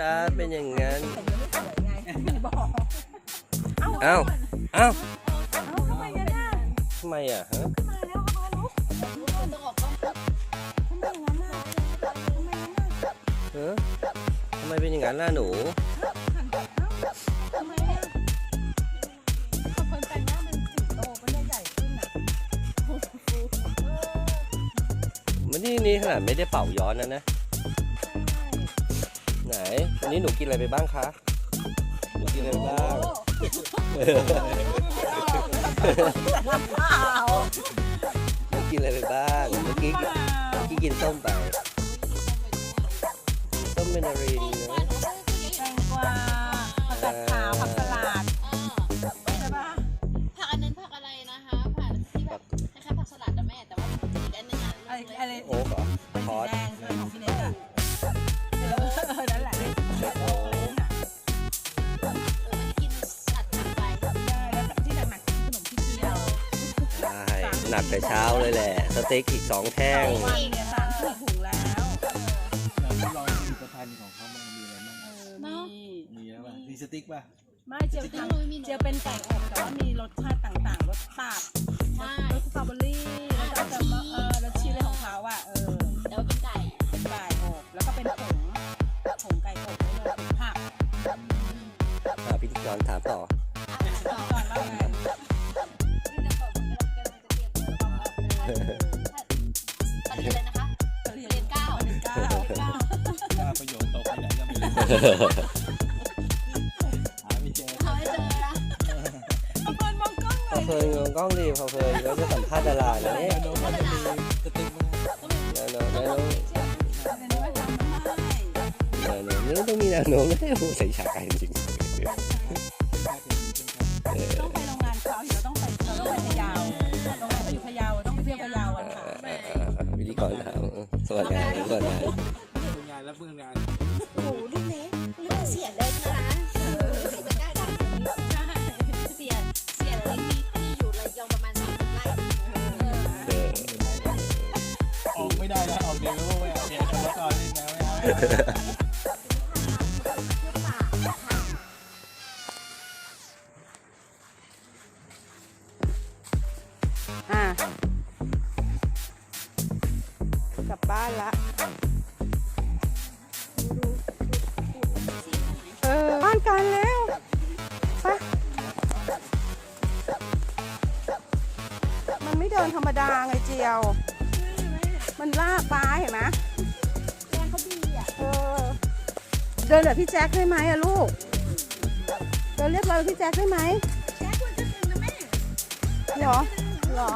ตาเป็นอย่างนั้นแต่ยังไม่สวยไงไม่บอกเอ้าเอ้า เอ้าทำไมกันน่ะทำไมอะฮะขึ้นมาแล้วเอาลุกทำไมอย่างนั้นน่ะทำไมอย่างนั้นน่ะเออทำไมเป็นอย่างนั้นล่ะหนูหันเอ้าทำไมอะเขาคนแต่งหน้าเป็นสิงโตก็ได้ใหญ่ขึ้นนะเออมันนี่นี่ขนาดไม่ได้เป่าย้อนนะนะ ไหน วันนี้หนูกินอะไรไปบ้างคะ หนูกินอะไรไปบ้างเปล่าหนูกินอะไรไปบ้าง เมื่อกี้เมื่อกี้กินส้มไป ส้มเมนารินนะแตงกวาผักกาดขาวผักสลัดใช่ปะผักอันนั้นผักอะไรนะคะผักที่แบบคล้ายๆผักสลัดนะแม่แต่ว่ามันอีกอันหนึงอะอะไรอะไรโอ๊กเหรอเป็นคสีอสแดง นักแต่เช้าเลยแหละ สเต็กอีกสองแท่ง วันเนี่ยสามสี่ถุงแล้ว เราทดลองผลิตภัณฑ์ของเขามันมีอะไรบ้างเออมีมีแล้วป่ะมีสติ๊กป่ะไม่เจียวทำเจียวเป็นไก่อบแต่ว่ามีรสชาติต่างๆ รสตับใช่ รสสตรอเบอรี่แล้วก็จะมาเออรสชีสอะไรของเขาอะ เออ แต่ว่าเป็นไก่ เป็นไก่อบ แล้วก็เป็นผงผงไก่อบด้วยเลยเป็นผัก อะพิธีกรถามต่อ ตอนนี้เลยนะคะเรียเรียนเก้านเก้าว่าประโยชน์โตขนาดก็ไม่รู้หาไม่เจอเอาให้เจอนะบางคนมองกล้องพอเพลินมองกล้องดีพอเพลินเราจะสัมภาษณ์ดารานะเนี่ยโน้ตมันจะมีสติ๊กมั้ยแนวโน้มแนวโน้มเป็นว่าทำได้แนวโน้มนี่ต้องมีแนวโน้มไม่โอ้โหใส่ฉากกันจริง อ่าพิธีกรถามสวัสดีสวัสดีทำงานแล้วเพิ่งงานโอ้โหลูกเล็กลูกเสียเล็กนะคะเสียจะได้ได้เสียเสียเล็กที่ที่อยู่ระยองประมาณสามสิบไร่เออออกไม่ได้แล้วออกเดี๋ยวก็ไม่เอาเดี๋ยวทำก่อนนี่นะไม่เอาไบบ้านละเออบ้านกันแล้วไปมันไม่เดินธรรมดาไงเจียว มันลากปลาเห็นไหมแรงเขาดีอะเออเดินแบบพี่แจ็คได้ไหมอะลูกเดินเรียบร้อยแบบพี่แจ็คได้ไหมแค่ควรจะเป็นนะแม่เหรอเหรอ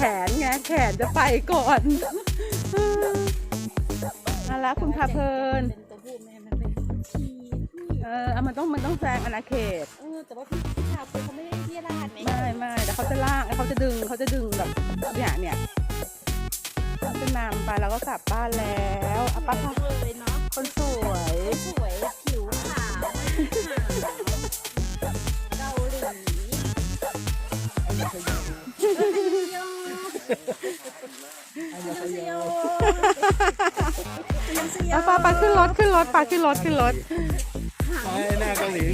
แขนไงแขนจะไปก่อนเอาละคุณพาเพลินเป็นตัวผู้แม่มันเป็นทีเออเอามันต้องมันต้องแซงอาณาเขตเออแต่ว่าพี่พี่ชาวเขาไม่ได้เที่ยราดไหมไม่ไม่แต่เขาจะลากเขาจะดึงเขาจะดึงแบบเนี่ยเนี่ยเขาจะนำไปแล้วก็กลับบ้านแล้วอะป้าค่ะเลยเนาะคนสวยสวยผิวขาว ปลาปลาขึ้นรถขึ้นรถปลาขึ้นรถขึ้นรถ ไปหน้าเกาหลี